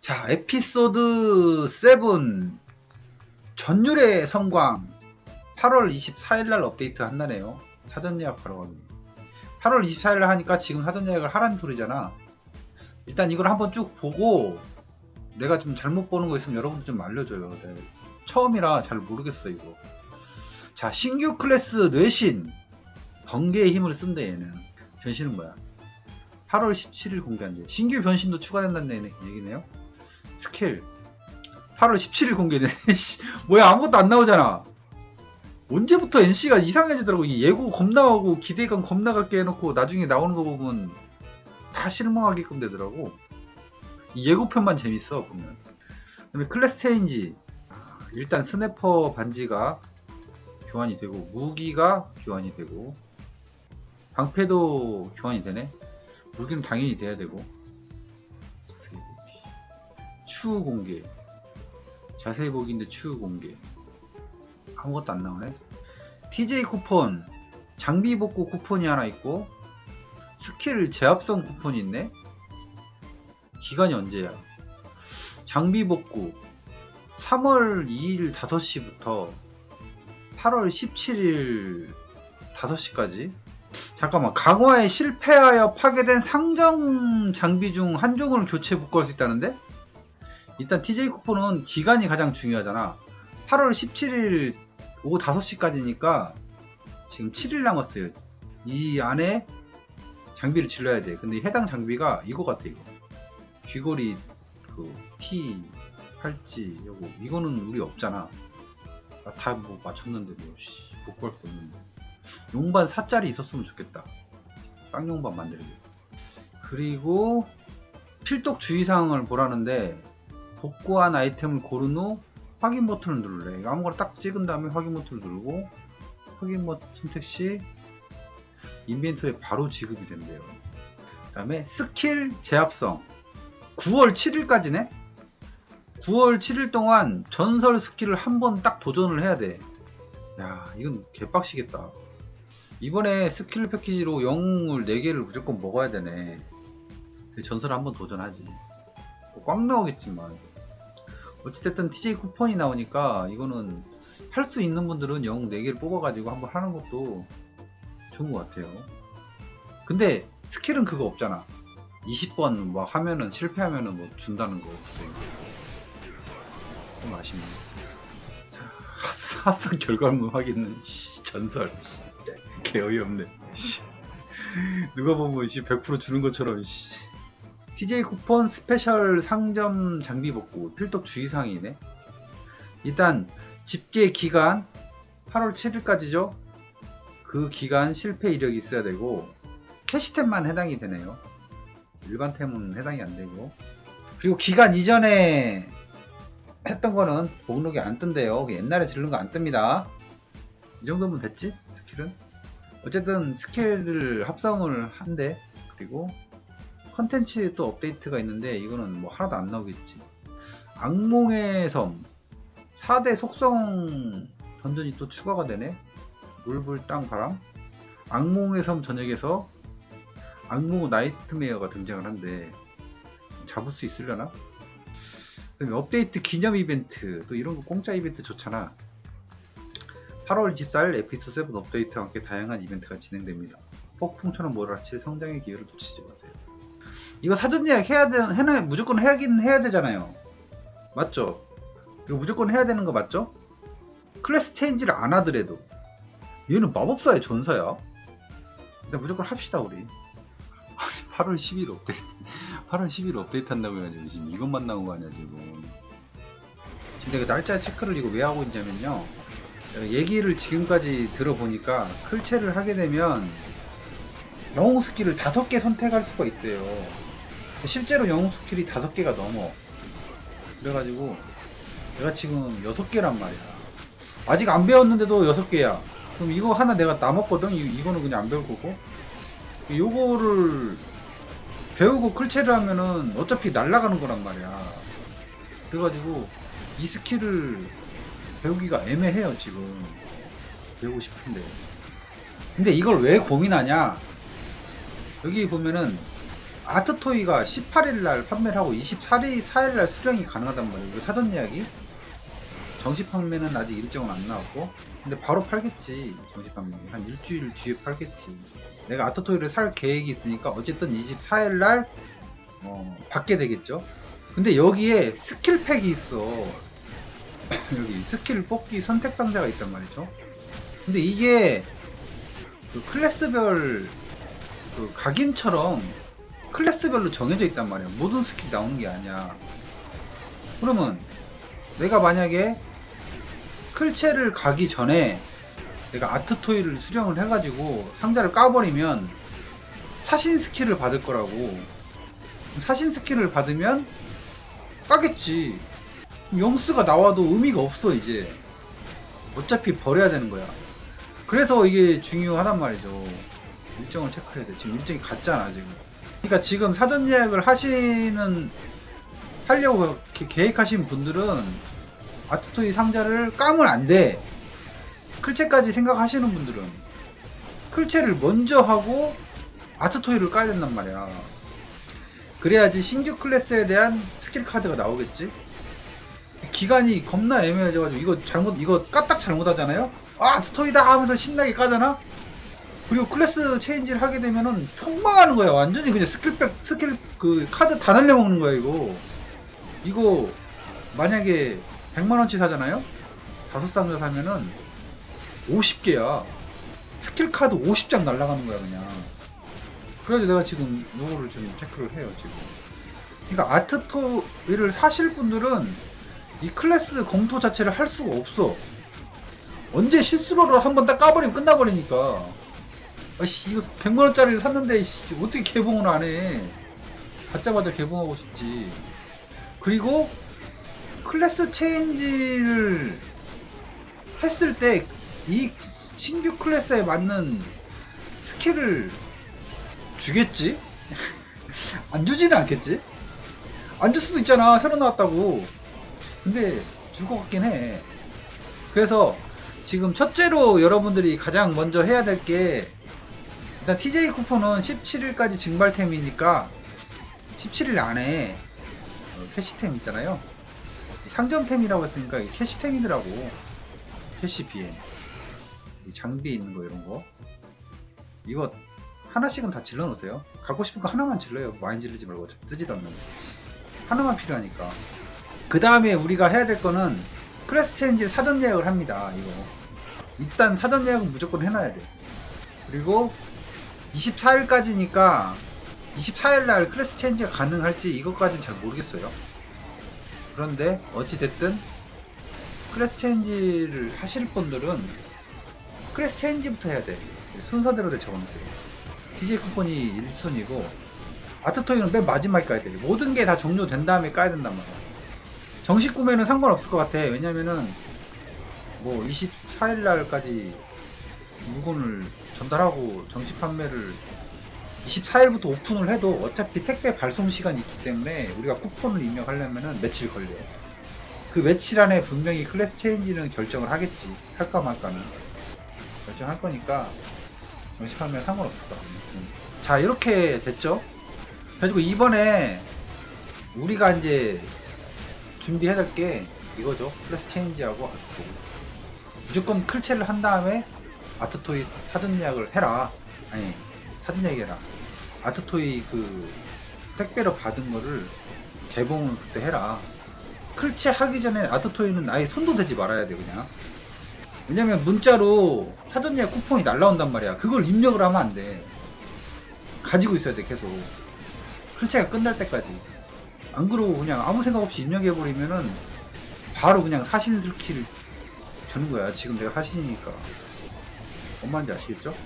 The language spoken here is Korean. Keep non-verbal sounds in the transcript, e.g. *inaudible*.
자, 에피소드 7 전율의 성광 8월 24일날 업데이트 한다네요. 사전 예약하러 가기. 8월 24일날 하니까 지금 사전 예약을 하라는 소리잖아. 일단 이걸 한번 쭉 보고 내가 좀 잘못 보는 거 있으면 여러분들 좀 알려줘요. 네. 처음이라 잘 모르겠어 이거. 자, 신규 클래스 뇌신 번개의 힘을 쓴대 얘는. 변신은 뭐야? 8월 17일 공개한대. 신규 변신도 추가된다는 얘기- 얘기네요. 스킬 8월 17일 공개네. 씨, 뭐야 아무것도 안 나오잖아. 언제부터 NC가 이상해지더라고. 이 예고 겁나하고 기대감 겁나 갖게 해놓고 나중에 나오는 거 보면 다 실망하게끔 되더라고. 이 예고편만 재밌어 보면. 그다음에 클래스 체인지. 아, 일단 스네퍼 반지가 교환이 되고 무기가 교환이 되고 방패도 교환이 되네. 무기는 당연히 돼야 되고. 추후 공개. 자세히 보기인데 추후 공개. 아무것도 안 나오네. TJ 쿠폰, 장비 복구 쿠폰이 하나 있고, 스킬 제압성 쿠폰이 있네? 기간이 언제야? 장비 복구, 3월 2일 5시부터 8월 17일 5시까지. 잠깐만, 강화에 실패하여 파괴된 상점 장비 중 한 종을 교체 복구할 수 있다는데? 일단 TJ 쿠폰은 기간이 가장 중요하잖아. 8월 17일 오후 5시까지니까 지금 7일 남았어요. 이 안에 장비를 질러야 돼. 근데 해당 장비가 이거 같아, 이거. 귀걸이, 그, T, 팔찌, 요거. 이거는 우리 없잖아. 다뭐 맞췄는데, 뭐, 씨, 복구할 수 없는데. 용반 4짜리 있었으면 좋겠다. 쌍용반 만들기. 그리고, 필독 주의사항을 보라는데, 복구한 아이템을 고른 후 확인 버튼을. 이거 아무거나 딱 찍은 다음에 확인 버튼을 누르고 확인 버튼 선택 시 인벤토리에 바로 지급이 된대요. 그 다음에 스킬 제압성 9월 7일까지네? 9월 7일 동안 전설 스킬을 한 번 딱 도전을 해야 돼. 야, 이건 개빡시겠다. 이번에 스킬 패키지로 영웅을 4개를 무조건 먹어야 되네. 전설 한번 도전하지. 뭐꽉 나오겠지만. 어찌됐든 TJ 쿠폰이 나오니까 이거는 할 수 있는 분들은 영웅 4개를 뽑아가지고 한번 하는 것도 좋은 것 같아요. 근데 스킬은 그거 없잖아. 20번 막 하면은 실패하면은 뭐 준다는 거 없어요. 좀 아쉽네. 합성 결과물 확인은 씨, 전설. 씨, 개 어이없네. 씨. 누가 보면 씨, 100% 주는 것처럼 씨. TJ 쿠폰 스페셜 상점 장비 복구 필독 주의사항이네. 일단 집계 기간 8월 7일까지죠. 그 기간 실패 이력이 있어야 되고 캐시템만 해당이 되네요. 일반 템은 해당이 안 되고 그리고 기간 이전에 했던 거는 목록에 안 뜬대요. 옛날에 지른 거 안 뜹니다. 이 정도면 됐지? 스킬은? 어쨌든 스킬을 합성을 한대. 그리고 컨텐츠에 또 업데이트가 있는데 이거는 뭐 하나도 안 나오겠지. 악몽의 섬 4대 속성 던전이 또 추가가 되네. 물불 땅 바람. 악몽의 섬 전역에서 악몽 나이트메어가 등장을 한데 잡을 수 있으려나? 그다음에 업데이트 기념 이벤트 또 이런 거 공짜 이벤트 좋잖아. 8월 24일 에피소드 7 업데이트와 함께 다양한 이벤트가 진행됩니다. 폭풍처럼 몰아칠 성장의 기회를 놓치지 마세요. 이거 사전 예약 해야 되, 해나, 무조건 해야긴 해야 되잖아요. 맞죠? 이거 무조건 해야 되는 거 맞죠? 클래스 체인지를 안 하더라도. 얘는 마법사의 전사야. 일단 무조건 합시다, 우리. *laughs* 8월 10일 업데이트. *laughs* 8월 10일 업데이트 한다고 해가지고 지금 이것만 나온 거 아니야, 지금. 지금 내가 날짜 체크를 이거 왜 하고 있냐면요. 얘기를 지금까지 들어보니까 클체를 하게 되면 영웅 스킬을 다섯 개 선택할 수가 있대요. 실제로 영웅 스킬이 다섯 개가 넘어. 그래가지고 내가 지금 여섯 개란 말이야. 아직 안 배웠는데도 여섯 개야. 그럼 이거 하나 내가 남았거든. 이, 이거는 그냥 안 배울 거고. 요거를 배우고 클체를 하면은 어차피 날아가는 거란 말이야. 그래가지고 이 스킬을 배우기가 애매해요 지금. 배우고 싶은데. 근데 이걸 왜 고민하냐? 여기 보면은 아트토이가 18일날 판매를 하고 24일 4일날 수령이 가능하단 말이에요. 이거 사전 예약이 정식 판매는 아직 일정은 안 나왔고 근데 바로 팔겠지 정식 판매 한 일주일 뒤에 팔겠지. 내가 아트토이를 살 계획이 있으니까 어쨌든 24일날 어, 받게 되겠죠. 근데 여기에 스킬팩이 있어. *coughs* 여기 스킬 뽑기 선택 상자가 있단 말이죠. 근데 이게 그 클래스별 그 각인처럼 클래스별로 정해져 있단 말이야. 모든 스킬이 나오는 게 아니야. 그러면 내가 만약에 클체를 가기 전에 내가 아트토이를 수령을 해가지고 상자를 까버리면 사신 스킬을 받을 거라고. 사신 스킬을 받으면 까겠지. 영수가 나와도 의미가 없어 이제. 어차피 버려야 되는 거야. 그래서 이게 중요하단 말이죠. 일정을 체크해야 돼. 지금 일정이 갔잖아 지금. 그러니까 지금 사전 예약을 하시는 하려고 계획하신 분들은 아트토이 상자를 까면 안 돼. 클체까지 생각하시는 분들은 클체를 먼저 하고 아트토이를 까야 된단 말이야. 그래야지 신규 클래스에 대한 스킬 카드가 나오겠지. 기간이 겁나 애매해져가지고 이거 잘못 이거 까딱 잘못하잖아요. 아 아트토이다 하면서 신나게 까잖아. 그리고 클래스 체인지를 하게 되면은 총망하는 거야. 완전히 그냥 스킬백, 스킬, 그, 카드 다 날려먹는 거야, 이거. 이거, 만약에 100만원치 사잖아요? 다섯 상자 사면은 50개야. 스킬 카드 50장 날라가는 거야, 그냥. 그래가지고 내가 지금 요거를 좀 체크를 해요, 지금. 그러니까 아트토이를 사실 분들은 이 클래스 검토 자체를 할 수가 없어. 언제 실수로 한번 딱 까버리면 끝나버리니까. 아씨 이거 100만원짜리를 샀는데 씨, 어떻게 개봉을 안 해. 받자마자 개봉하고 싶지. 그리고 클래스 체인지를 했을 때 이 신규 클래스에 맞는 스킬을 주겠지? *laughs* 안 주지는 않겠지? 안 줄 수도 있잖아 새로 나왔다고 근데 줄 것 같긴 해 그래서 지금 첫째로 여러분들이 가장 먼저 해야 될게 일단 TJ 쿠폰은 17일까지 증발템이니까 17일 안에 어, 캐시템 있잖아요. 상점템이라고 했으니까 캐시템이더라고. 캐시 비엔 이 장비 있는 거 이런 거. 이거 하나씩은 다 질러 놓으세요. 갖고 싶은 거 하나만 질러요. 많이 지르지 말고 뜨지도 않는 거. 하나만 필요하니까. 그 다음에 우리가 해야 될 거는 크레스 체인지 사전 예약을 합니다 이거. 일단 사전 예약은 무조건 해놔야 돼. 그리고 24일까지니까 24일날 클래스 체인지가 가능할지 이것까지는 잘 모르겠어요. 그런데 어찌됐든 클래스 체인지를 하실 분들은 클래스 체인지부터 해야 돼. 순서대로 돼 적어놓을게요 DJ 쿠폰이 1순위고 아트토이는 맨 마지막에 까야 돼. 모든 게 다 종료된 다음에 까야 된단 말이야. 정식 구매는 상관없을 것 같아. 왜냐면은 뭐 24일날까지 물건을 전달하고 정식 판매를 24일부터 오픈을 해도 어차피 택배 발송 시간이 있기 때문에 우리가 쿠폰을 입력하려면은 며칠 걸려요. 그 며칠 안에 분명히 클래스 체인지는 결정을 하겠지. 할까 말까는. 결정할 거니까 정식 판매 상관없어. 음. 자, 이렇게 됐죠? 그래가지고 이번에 우리가 이제 준비해야 될 게 이거죠. 클래스 체인지하고 아트토이. 무조건 클체를 한 다음에 아트토이 사전 예약을 해라. 아니, 사전 예약 해라. 아트토이 그 택배로 받은 거를 개봉을 그때 해라. 클체 하기 전에 아트토이는 아예 손도 대지 말아야 돼, 그냥. 왜냐면 문자로 사전 예약 쿠폰이 날라온단 말이야. 그걸 입력을 하면 안 돼. 가지고 있어야 돼, 계속. 클체가 끝날 때까지. 안 그러고 그냥 아무 생각 없이 입력해버리면은 바로 그냥 사신 스킬을 주는 거야. 지금 내가 사신이니까. 뭔 말인지 아시겠죠?